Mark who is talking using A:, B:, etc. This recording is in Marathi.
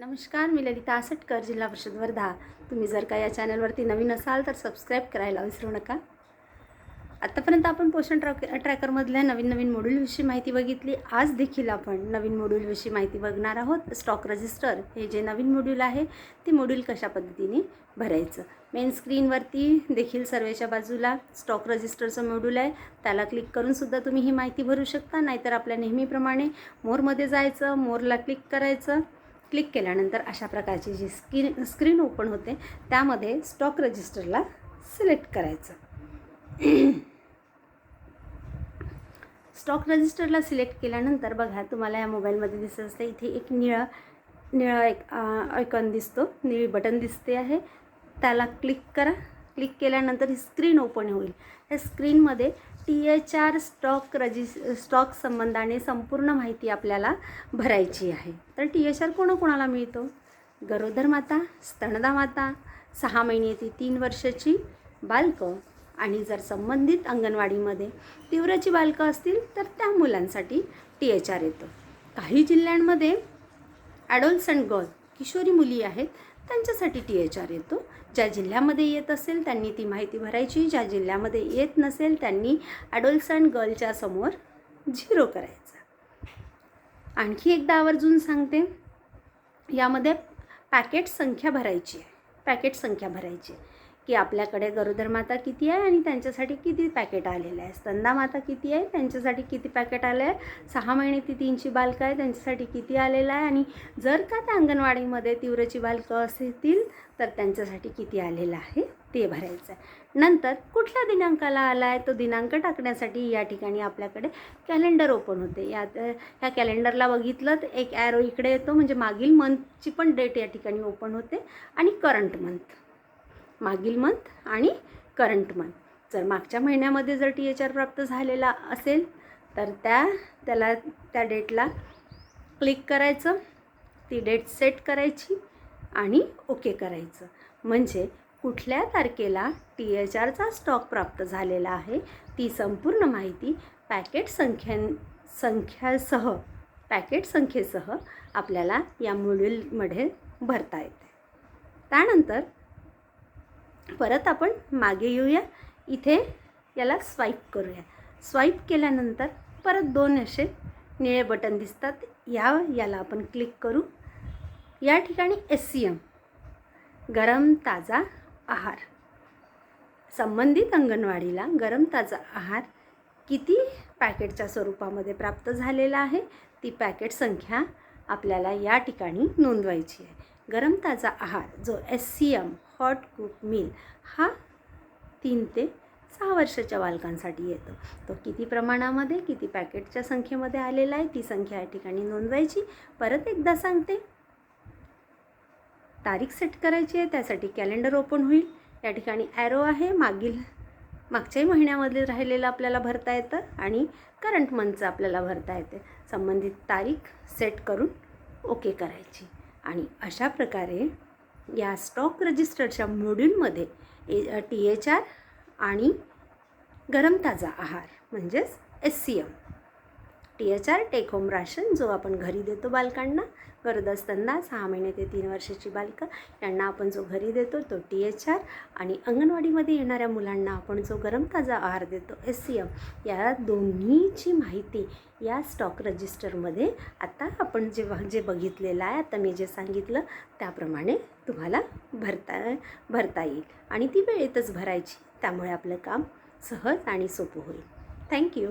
A: नमस्कार मी ललिता आसटकर जिल्हा परिषद वर्धा. तुम्ही जर का या चॅनलवरती नवीन असाल तर सबस्क्राईब करायला विसरू नका. आत्तापर्यंत आपण पोषण ट्रॅक ट्रॅकरमधल्या नवीन नवीन मॉड्यूलविषयी माहिती बघितली. आज देखील आपण नवीन मॉड्यूलविषयी माहिती बघणार आहोत. स्टॉक रजिस्टर हे जे नवीन मॉड्यूल आहे ते मॉड्यूल कशा पद्धतीने भरायचं? मेन स्क्रीनवरती देखील सर्वेच्या बाजूला स्टॉक रजिस्टरचं मॉड्यूल आहे. त्याला क्लिक करून सुद्धा तुम्ही ही माहिती भरू शकता. नाहीतर आपल्या नेहमीप्रमाणे मोरमध्ये जायचं मोरला क्लिक करायचं. क्लिक केल्यानंतर अशा प्रकारची जी स्क्रीन स्क्रीन ओपन होते त्यामध्ये स्टॉक रजिस्टरला सिलेक्ट करायचं. स्टॉक रजिस्टरला सिलेक्ट केल्यानंतर बघा तुम्हाला या मोबाईलमध्ये दिसत असते इथे एक निळा निळा एक आयकॉन दिसतो निळी बटन दिसते आहे. त्याला क्लिक करा. क्लिक केल्यानंतर ही स्क्रीन ओपन होईल. त्या स्क्रीनमध्ये टी एच आर स्टॉक रजिस स्टॉक संबंधाने संपूर्ण माहिती आपल्याला भरायची आहे. तर टी एच आर कोणाकोणाला मिळतो? गरोदर माता स्तनदा माता सहा महिने ती तीन वर्षाची बालकं आणि जर संबंधित अंगणवाडीमध्ये तीव्रची बालकं असतील तर त्या मुलांसाठी टी एच आर येतो. काही जिल्ह्यांमध्ये ॲडोल्संट गर्ल किशोरी मुली आहेत त्यांच्यासाठी टी एच आर येतो. ज्या जिल्ह्यामध्ये येत असेल त्यांनी ती माहिती भरायची. ज्या जिल्ह्यामध्ये येत नसेल त्यांनी ॲडोल्संट गर्लच्या समोर झिरो करायचा. आणखी एकदा आवर्जून सांगते. यामध्ये पॅकेट संख्या भरायची आहे. पॅकेट संख्या भरायची आहे. की आपल्याकडे गरोदर माता किती आहे आणि त्यांच्यासाठी किती पॅकेट आलेलं आहे स्तंदा माता किती आहे? त्यांच्यासाठी किती पॅकेट आलं आहे सहा महिने ती तीनची बालकं आहे त्यांच्यासाठी किती आलेलं आहे? आणि जर का त्या अंगणवाडीमध्ये तीव्रची बालकं असतील तर त्यांच्यासाठी किती आलेलं आहे? ते भरायचं आहे नंतर कुठल्या दिनांकाला आला आहे? तो दिनांक टाकण्यासाठी या ठिकाणी आपल्याकडे कॅलेंडर ओपन होते. यात ह्या कॅलेंडरला बघितलं तर एक ॲरो इकडे येतो. म्हणजे मागील मंथची पण डेट या ठिकाणी ओपन होते. आणि करंट मंथ मागील मंथ आणि करंट मंथ जर मागच्या महिन्यामध्ये जर टी एच आर प्राप्त झालेला असेल तर त्या त्याला त्या डेटला क्लिक करायचं ती डेट सेट करायची आणि ओके करायचं. म्हणजे कुठल्या तारखेला टी एच आरचा स्टॉक प्राप्त झालेला आहे ती संपूर्ण माहिती पॅकेट संख्यां संख्यासह पॅकेट संख्येसह आपल्याला या मॉड्यूलमध्ये भरता येते. त्यानंतर परत आपण मागे येऊया. इथे याला स्वाईप करूया. स्वाईप केल्यानंतर परत दोन असे निळे बटन दिसतात. या याला आपण क्लिक करू. या ठिकाणी एस सी एम गरम ताजा आहार. संबंधित अंगणवाडीला गरम ताजा आहार किती पॅकेटच्या स्वरूपामध्ये प्राप्त झालेला आहे? ती पॅकेट संख्या आपल्याला या ठिकाणी नोंदवायची आहे. गरम ताजा आहार जो S C M hot cook meal हा तीन ते सहा वर्षाच्या बालकांसाठी येतो. तो किती प्रमाणामध्ये किती पॅकेटच्या संख्येमध्ये आलेला आहे ती संख्या या ठिकाणी नोंदवायची. परत एकदा सांगते. तारीख सेट करायची आहे त्यासाठी कॅलेंडर ओपन होईल. या ठिकाणी ॲरो आहे मागील मागच्याही महिन्यामध्ये राहिलेलं आपल्याला भरता येतं आणि करंट मंथचं आपल्याला भरता येते. संबंधित तारीख सेट करून ओके करायची. आणि अशा प्रकारे या स्टॉक रजिस्टरच्या मॉड्यूलमध्ये ए टी एच आर आणि गरम ताजा आहार म्हणजेच S C M T H R take home ration जो आपण घरी देतो बालकांना. गरज असताना सहा महिने ते तीन वर्षाची बालकं यांना आपण जो घरी देतो तो टी एच आर आणि अंगणवाडीमध्ये येणाऱ्या मुलांना आपण जो गरम ताजा आहार देतो एस सी एम या दोन्हीची माहिती या स्टॉक रजिस्टरमध्ये आता आपण जे जे बघितलेलं आहे आता मी जे सांगितलं त्याप्रमाणे तुम्हाला भरता भरता येईल. आणि ती वेळेतच भरायची त्यामुळे आपलं काम सहज आणि सोपं होईल. थँक्यू